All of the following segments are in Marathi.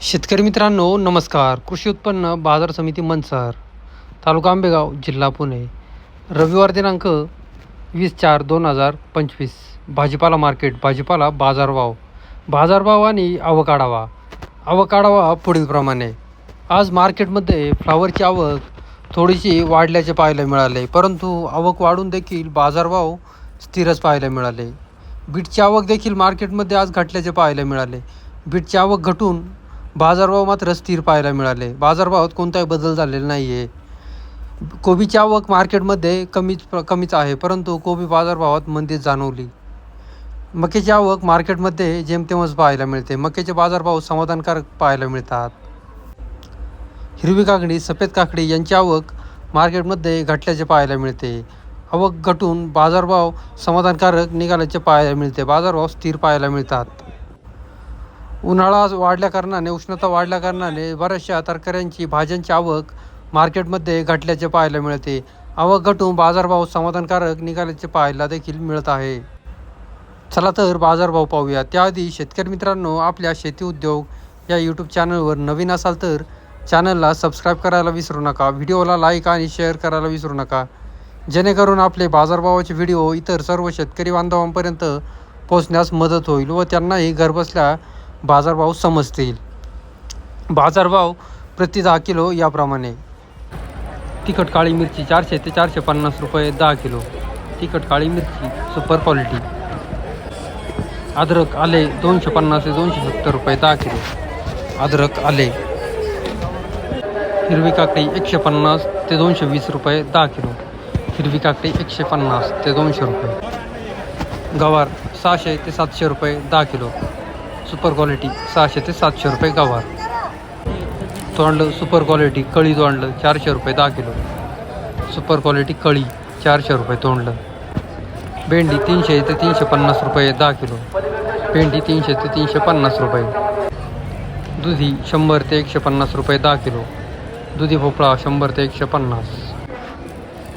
शेतकरी मित्रांनो नमस्कार. कृषी उत्पन्न बाजार समिती मनसर तालुका आंबेगाव जिल्हा पुणे. रविवार दिनांक वीस चार दोन हजार पंचवीस. भाजीपाला मार्केट भाजीपाला बाजारभाव. बाजारभाव आणि आवक आढावा पुढीलप्रमाणे. आज मार्केटमध्ये फ्लावरची आवक थोडीशी वाढल्याचे पाहायला मिळाले परंतु आवक वाढून देखील बाजारभाव स्थिरच पाहायला मिळाले. बीटची आवक देखील मार्केटमध्ये आज घटल्याचे पाहायला मिळाले. बीटची आवक घटून बाजारभाव मात्र स्थिर पाहायला मिळाले. बाजारभावात कोणताही बदल झालेला नाही आहे कोबीची आवक मार्केटमध्ये कमीच कमीच आहे परंतु कोबी बाजारभावात मंदी जाणवली. मक्याची आवक मार्केटमध्ये जेमतेमच पाहायला मिळते. मक्याचे बाजारभाव समाधानकारक पाहायला मिळतात. हिरवी काकडी सफेद काकडी यांची आवक मार्केटमध्ये घटल्याचे पाहायला मिळते. आवक घटून बाजारभाव समाधानकारक निघाल्याचे पाहायला मिळते. बाजारभाव स्थिर पाहायला मिळतात. उन्हाळा वाढल्या कारणाने उष्णता वाढल्या कारणाने बऱ्याचशा तरकाऱ्यांची भाज्यांची आवक मार्केटमध्ये घटल्याचे पाहायला मिळते. आवक घटून बाजारभाव समाधानकारक निघाल्याचे पाहायला देखील मिळत आहे. चला तर बाजारभाव पाहूया. त्याआधी शेतकरी मित्रांनो आपल्या शेती उद्योग या यूट्यूब चॅनलवर नवीन असाल तर चॅनलला सबस्क्राईब करायला विसरू नका. व्हिडिओला लाईक आणि शेअर करायला विसरू नका. जेणेकरून आपले बाजारभावाचे व्हिडिओ इतर सर्व शेतकरी बांधवांपर्यंत पोहोचण्यास मदत होईल व त्यांनाही घरबसल्या बाजारभाव समजतील. बाजारभाव प्रति दहा किलो याप्रमाणे. तिखट काळी मिरची चारशे ते चारशे पन्नास रुपये दहा किलो. तिखट काळी मिरची सुपर क्वालिटी अद्रक आले दोनशे पन्नास ते दोनशे सत्तर रुपये दहा किलो. अद्रक आले. हिरवी काकडी एकशे पन्नास ते दोनशे वीस रुपये दहा किलो. हिरवी काकडी एकशे पन्नास ते दोनशे रुपये. गवार सहाशे ते सातशे रुपये दहा किलो. सुपर क्वालिटी सहाशे ते सातशे रुपये गवार. तोंडलं सुपर क्वालिटी कळी तोंडलं चारशे रुपये दहा किलो. सुपर क्वालिटी कळी चारशे रुपये तोंडलं. भेंडी तीनशे ते तीनशे पन्नास रुपये दहा किलो. भेंडी तीनशे ते तीनशे पन्नास रुपये. दुधी शंभर ते एकशे पन्नास रुपये दहा किलो. दुधी भोपळा शंभर ते एकशे पन्नास.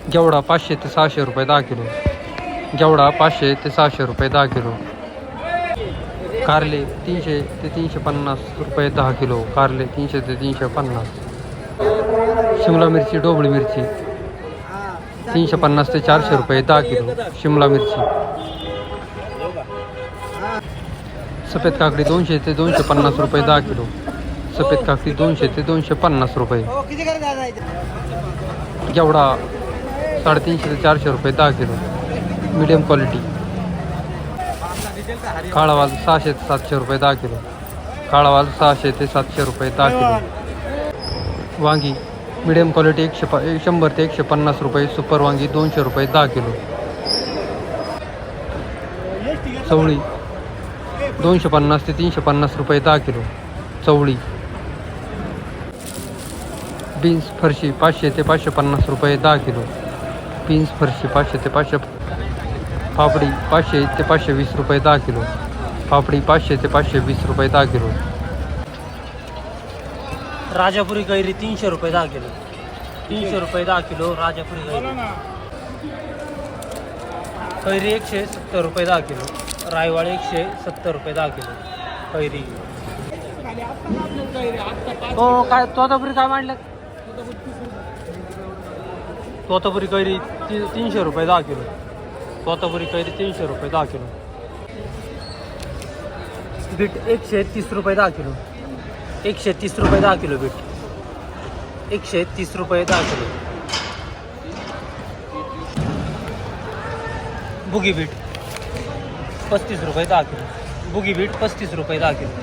जेवढा पाचशे ते सहाशे रुपये दहा किलो. जेवढा पाचशे ते सहाशे रुपये दहा किलो. कारले तीनशे ते तीनशे पन्नास रुपये दहा किलो कारले तीनशे ते तीनशे पन्नास. शिमला मिरची डोबळी मिरची तीनशे पन्नास ते चारशे रुपये दहा किलो शिमला मिरची. सफेद काकडी दोनशे ते दोनशे पन्नास रुपये दहा किलो सफेद काकडी दोनशे ते दोनशे पन्नास रुपये. गेवडा साडेतीनशे ते चारशे रुपये दहा किलो मीडियम क्वालिटी काळावाज सहाशे ते सातशे रुपये दहा किलो. काळावाज सहाशे ते सातशे रुपये दहा किलो. वांगी मिडियम क्वालिटी एकशे पा एक शंभर ते एकशे पन्नास रुपये सुपर वांगी दोनशे रुपये दहा किलो. चवळी दोनशे पन्नास ते तीनशे पन्नास रुपये दहा किलो. चवळी बीन्स फरशी पाचशे ते पाचशे पन्नास रुपये दहा किलो. बीन्स फरशी पाचशे ते पाचशे पापडी पाचशे ते पाचशे वीस रुपये दहा किलो. पापडी पाचशे ते पाचशे वीस रुपये दहा किलो. राजापुरी कैरी तीनशे रुपये दहा किलो. तीनशे रुपये दहा किलो राजापुरी कैरी. कैरी एकशे सत्तर रुपये दहा किलो. रायवाळ एकशे सत्तर रुपये दहा किलो. कैरी. हो काय तोतापुरी काय मांडलं? तोतापुरी कैरी ती तीनशे रुपये दहा किलो. तोतापुरी कैरी तीनशे रुपये दहा किलो. बीट एकशे तीस रुपये दहा किलो. एकशे तीस रुपये दहा किलो बीट. एकशे तीस रुपये दहा किलो. बुगी बीट. पस्तीस रुपये दहा किलो. बुगी बीट पस्तीस रुपये दहा किलो.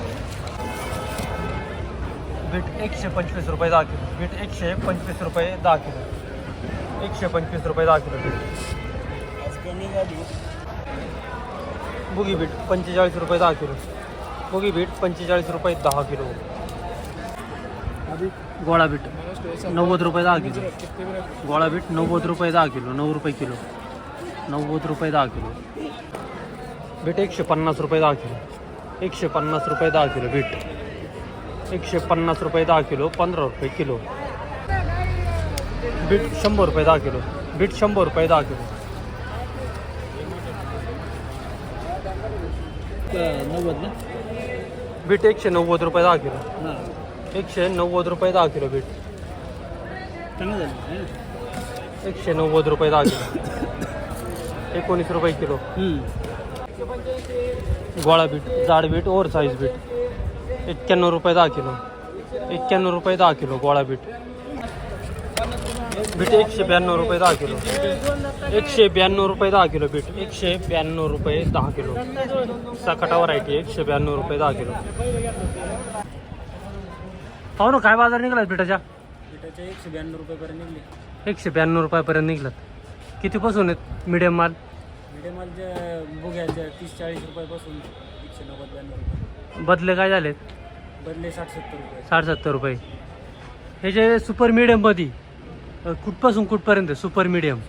बीट एकशे पंचवीस रुपये दहा किलो. बीट एकशे पंचवीस रुपये दहा किलो. एकशे पंचवीस रुपये दहा किलो. बीट बुगी बीट पंचेचाळीस रुपये दहा किलो बुगी बीट पंचेचाळीस रुपये दहा किलो गोळा बीट नव्वद रुपये दहा किलो गोळा बीट नव्वद रुपये दहा किलो नऊ रुपये किलो नव्वद रुपये दहा किलो बीट एकशे पन्नास रुपये दहा किलो एकशे पन्नास रुपये दहा किलो बीट एकशे पन्नास रुपये दहा किलो पंधरा रुपये किलो बीट शंभर रुपये दहा किलो बीट शंभर रुपये दहा किलो नव्वद ना? बीट एकशे नव्वद रुपये दहा किलो. एकशे नव्वद रुपये दहा किलो बीट. चांगलं झालं एकशे नव्वद रुपये दहा किलो. एकोणीस रुपये किलो. गोळा बीट जाड बीट ओव्हर साईज बीट. एक्क्याण्णव रुपये दहा किलो. एक्क्याण्णव रुपये दहा किलो गोळा बीट. बीट एकशे ब्याण्णव रुपये दहा किलो. एकशे ब्याण्णव रुपये दहा किलो बीट. एकशे ब्याण्णव रुपये दहा किलो. सकाटा व्हरायटी एकशे ब्याण्णव रुपये दहा किलो. हो ना काय बाजार निघाला बिटाच्या? बिटाचे एकशे ब्याण्णव रुपयेपर्यंत निघले. एकशे ब्याण्णव रुपयापर्यंत निघलात. कितीपासून आहेत मिडियम माल? मिडियम मालच्या बुग्याच्या तीस चाळीस रुपयापासून एकशे नव्वद ब्याण्णव रुपये. बदले काय झालेत? बदले साठ सत्तर रुपये. साठ सत्तर रुपये. हे जे सुपर मिडियममध्ये कुठपासून कुठपर्यंत? सुपर मिडियम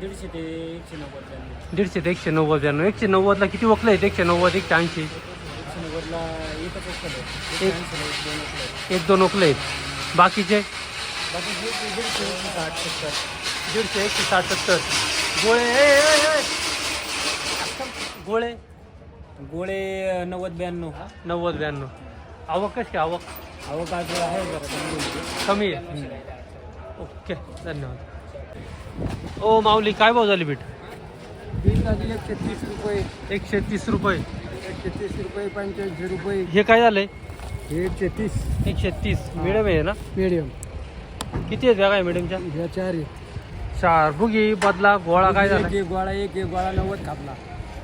दीडशे ते एकशे नव्वद दीडशे ते एकशे नव्वद ब्याण्णव. एकशे नव्वदला किती वकलं आहेत? एकशे नव्वद एकशे ऐंशी. एकशे नव्वदला एकच वखल आहे एक- ऐंशीला एक दोन वखल आहे एक दोन वकलं आहेत. बाकीचे? बाकी ते दीडशे एकशे साठ सत्तर. दीडशे एकशे साठ सत्तर गोळे ए, ए, ए. गोळे? गोळे अं, नव्वद ब्याण्णव. नव्वद ब्याण्णव. आवक कशी आवक? आवक आज आहे जरा. कमी आहे? ओके धन्यवाद. ओ माऊली काय भाव झाली बीट? बीट लागली एकशे तीस रुपये. एकशे तीस रुपये. एकशे तीस रुपये पंच्याऐंशी रुपये. हे काय झालंय? हे एकशे तीस एकशे तीस मिडियम आहे ना? मिडियम किती आहेत बघा मिडियमच्या ह्या चार. चार. बुगी बदला गोळा काय झाला? एक गोळा एक एक गोळा नव्वद खापला.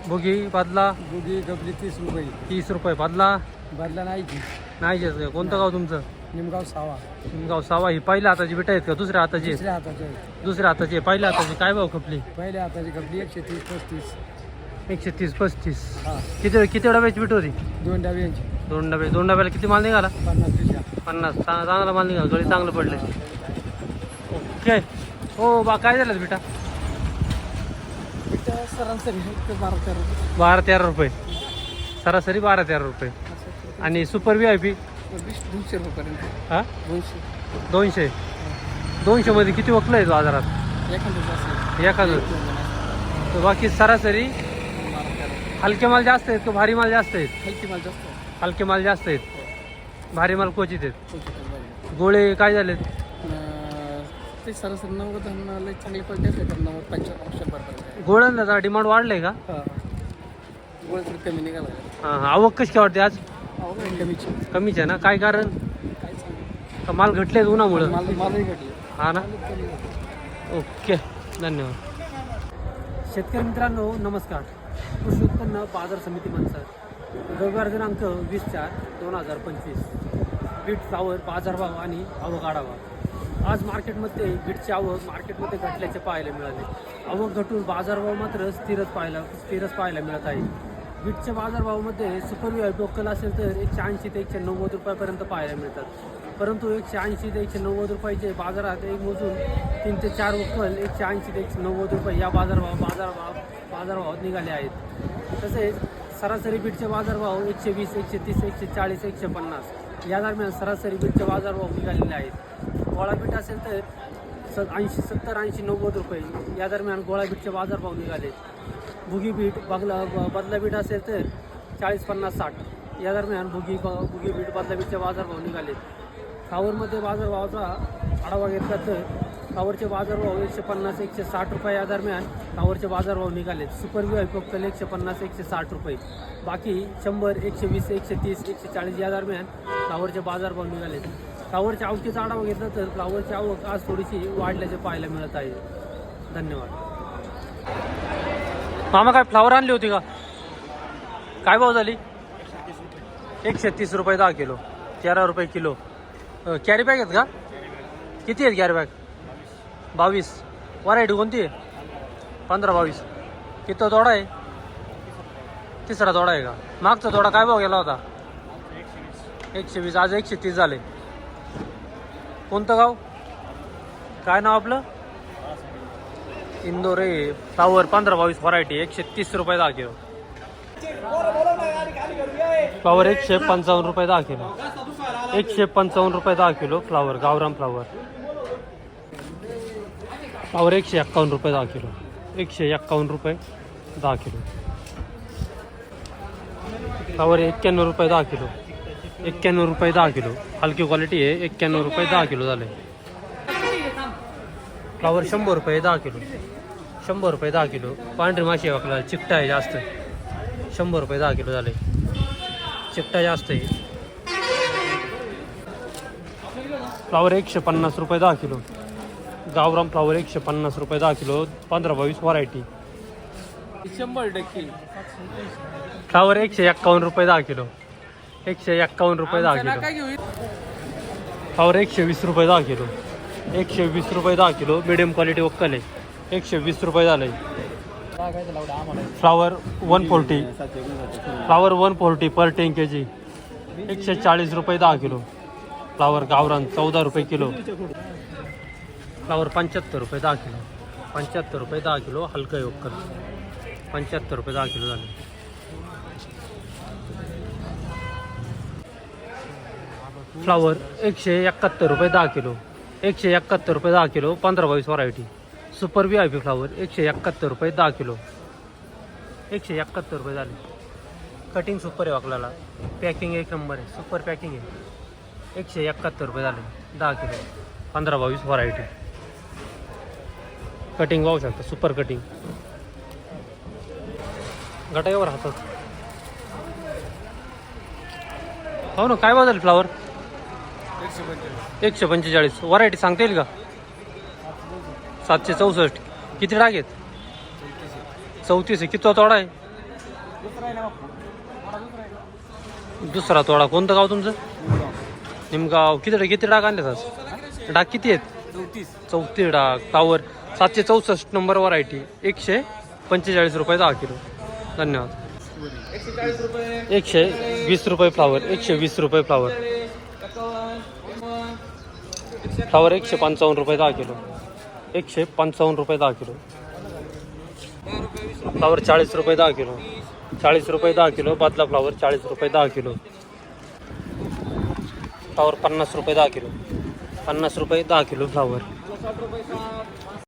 बुगी बदला? बुगी गपली तीस रुपये. तीस रुपये. बदला? बदला नाही नाही? कोणतं गाव तुमचं? निमगाव सावा. गाव सावा ही पहिल्या हाताची बिटा आहेत का? दुसऱ्या हाताची? दुसऱ्या हाताचे दुसऱ्या हाताची. पहिल्या हाताची. काय भाव खपली? पहिल्या हाताची गपली एकशे तीस पस्तीस. एकशे तीस पस्तीस. हा. किती किती डब्याची बीट होती? दोन डब्यांची दोन डबे. दोन डब्याला किती माल निघाला? पन्नास पिशा पन्नास. चा- चांगला माल निघाला. गळी चांगलं पडले. ओके. हो बा काय झालं बेटा? सरासरी बारा तेरा बारा तेरा रुपये. सरासरी बारा तेरा रुपये. आणि सुपर व्ही आय पी? दोनशे रुपयापर्यंत. हा? दोनशे. दोनशे? दोनशे मध्ये किती वकलं आहे बाजारात एखादं एखादं. तर बाकी सरासरी हलके माल जास्त आहेत का भारी माल जास्त आहेत? हलकी माल जास्त हलके माल जास्त आहेत. भारी माल क्वचित आहेत. गोळे काय झालेत? ते सरासरी नव्वद लय चांगली क्वालिटी असते तर नव्वद पंच्याण्णव शंभरपर्यंत गोळ्यांना जरा डिमांड वाढलंय का? हां. गोळ कमी निघाला. हां हां. आवक कशी काय वाटते आज? कमीची. कमीच आहे ना? काय कारण? काय सांगू का माल घटलेत उन्हामुळं? माल मालही घडली हा ना? ओके धन्यवाद. शेतकरी मित्रांनो नमस्कार. कृषी उत्पन्न बाजार समिती मनसर रविवार दिनांक वीस चार दोन हजार पंचवीस. बीट फ्लावर बाजारभाव आणि आवक आढावा. आज मार्केटमध्ये बीटची आवक मार्केटमध्ये घटल्याचे पाहायला मिळाले. आवक घटून बाजारभाव मात्र स्थिरच पाहायला स्थिरच पाहायला मिळत आहे. बीटच्या बाजारभावामध्ये सुपर व्ही लोकल असेल तर एकशे ऐंशी ते एकशे नव्वद रुपयापर्यंत पाहायला मिळतात. परंतु एकशे ऐंशी ते एकशे नव्वद रुपयाचे बाजारात एक मोजून तीन ते चार वक्कल एकशे ऐंशी ते एकशे नव्वद रुपये या बाजारभाव बाजारभाव बाजारभावात निघाले आहेत. तसेच सरासरी बीटचे बाजारभाव एकशे वीस एकशे तीस एकशे चाळीस एकशे पन्नास या दरम्यान सरासरी बीटचे बाजारभाव निघालेले आहेत. गोळा बीट असेल तर स ऐंशी सत्तर ऐंशी नव्वद रुपये या दरम्यान गोळा बीटचे बाजारभाव निघाले. बुगी बीट बगला ब- बदला बीट असेल तर चाळीस पन्नास साठ. या दरम्यान बुगी ब बुगी बीट बदला बीटचे बाजारभाव निघाले. फ्लावरमध्ये बाजारभावाचा आढावा घेतला तर सावरचे बाजारभाव एकशे पन्नास एकशे साठ रुपये या दरम्यान सावरचे बाजारभाव निघाले. सुपर व्ही फक्त एकशे पन्नास एकशे साठ रुपये. बाकी शंभर एकशे वीस एकशे तीस एकशे चाळीस या दरम्यान फ्लावरचे बाजारभाव निघाले. फ्लावरच्या आवकीचा आढावा घेतला तर फ्लावरची आवक आज थोडीशी वाढल्याचे पाहायला मिळत आहे. धन्यवाद. मामा काय फ्लावर आणली होती का? काय भाव झाली? एकशे तीस रुपये दहा किलो. तेरा रुपये किलो. कॅरी बॅग आहेत का? किती आहेत कॅरी बॅग बावीस. व्हरायटी कोणती आहे? पंधरा बावीस. किती तोडा आहे? तिसरा तोडा आहे का? मागचा तोडा काय भाव गेला होता? एकशे वीस. आज एकशे तीस झाले. कोणतं गाव? काय नाव आपलं? इंदोर आहे फ्लावर पंधरा बावीस व्हरायटी एकशे तीस रुपये दहा किलो. फ्लावर एकशे पंचावन्न रुपये दहा किलो. एकशे पंचावन्न रुपये दहा किलो फ्लावर गावराम फ्लावर फ्लावर एकशे एक्कावन्न रुपये दहा किलो. एकशे एक्कावन्न रुपये दहा किलो. फ्लावर एक्क्याण्णव रुपये दहा किलो. एक्क्याण्णव रुपये दहा किलो. हलकी क्वालिटी आहे एक्क्याण्णव रुपये दहा किलो झाले. फ्लावर शंभर रुपये दहा किलो. शंभर रुपये दहा किलो. पांढरी माशी आहे आपल्याला. चिकटा आहे जास्त. शंभर रुपये दहा किलो झाले. चिकटा जास्त आहे. फ्लावर एकशे पन्नास रुपये दहा किलो. गावराम फ्लावर एकशे पन्नास रुपये दहा किलो. पंधरा बावीस व्हरायटी शंभर टक्के. फ्लावर एकशे एक्कावन्न रुपये दहा किलो. एकशे एक्कावन्न रुपये दहा किलो. फ्लावर एकशे वीस रुपये दहा किलो. एकशे वीस रुपये दहा किलो. मिडियम क्वालिटी वक्कल आहे. एकशे वीस रुपये झाले. Flower one forty flower one forty per ten K G एकशे चाळीस रुपये दहा किलो. फ्लावर गावरान चौदा रुपये किलो. फ्लावर पंच्याहत्तर रुपये दहा किलो. पंच्याहत्तर रुपये दहा किलो हलकं आहे पंच्याहत्तर रुपये दहा किलो झाले. फ्लावर एकशे एकाहत्तर रुपये दहा किलो. एकशे एकाहत्तर रुपये दहा किलो पंधरा बावीस variety super V I P flower एकशे एकाहत्तर रुपये दहा किलो. एकशे एकाहत्तर रुपये झाले. कटिंग सुपर आहे वाकलाला पॅकिंग एक नंबर आहे. सुपर पॅकिंग आहे. एकशे एकाहत्तर रुपये झाले. दहा किलो. पंधरा बावीस व्हरायटी कटिंग वाहू शकता. सुपर कटिंग गटाईवर हातात. हो ना काय बदल फ्लावर एकशे पंचेचाळीस. व्हरायटी सांगता येईल का? सातशे चौसष्ट. किती डाग आहेत? चौतीस आहे. किती तोडा आहे? दुसरा तोडा. कोणतं गाव तुमचं? निमगाव. किती किती डाग आणले आज? डाग किती आहेत? चौतीस चौतीस डाग. टावर सातशे चौसष्ट नंबर व्हरायटी एकशे पंचेचाळीस रुपये दहा किलो. धन्यवाद. एकशे एकशे वीस रुपये फ्लावर एकशे वीस रुपये फ्लावर फ्लावर एकशे पंचावन्न रुपये दहा किलो. एकशे पंचावन्न रुपये दहा किलो. फ्लावर चाळीस रुपये दहा किलो. चाळीस रुपये दहा किलो बादला फ्लावर चाळीस रुपये दहा किलो. फ्लावर पन्नास रुपये दहा किलो. पन्नास रुपये दहा किलो फ्लावर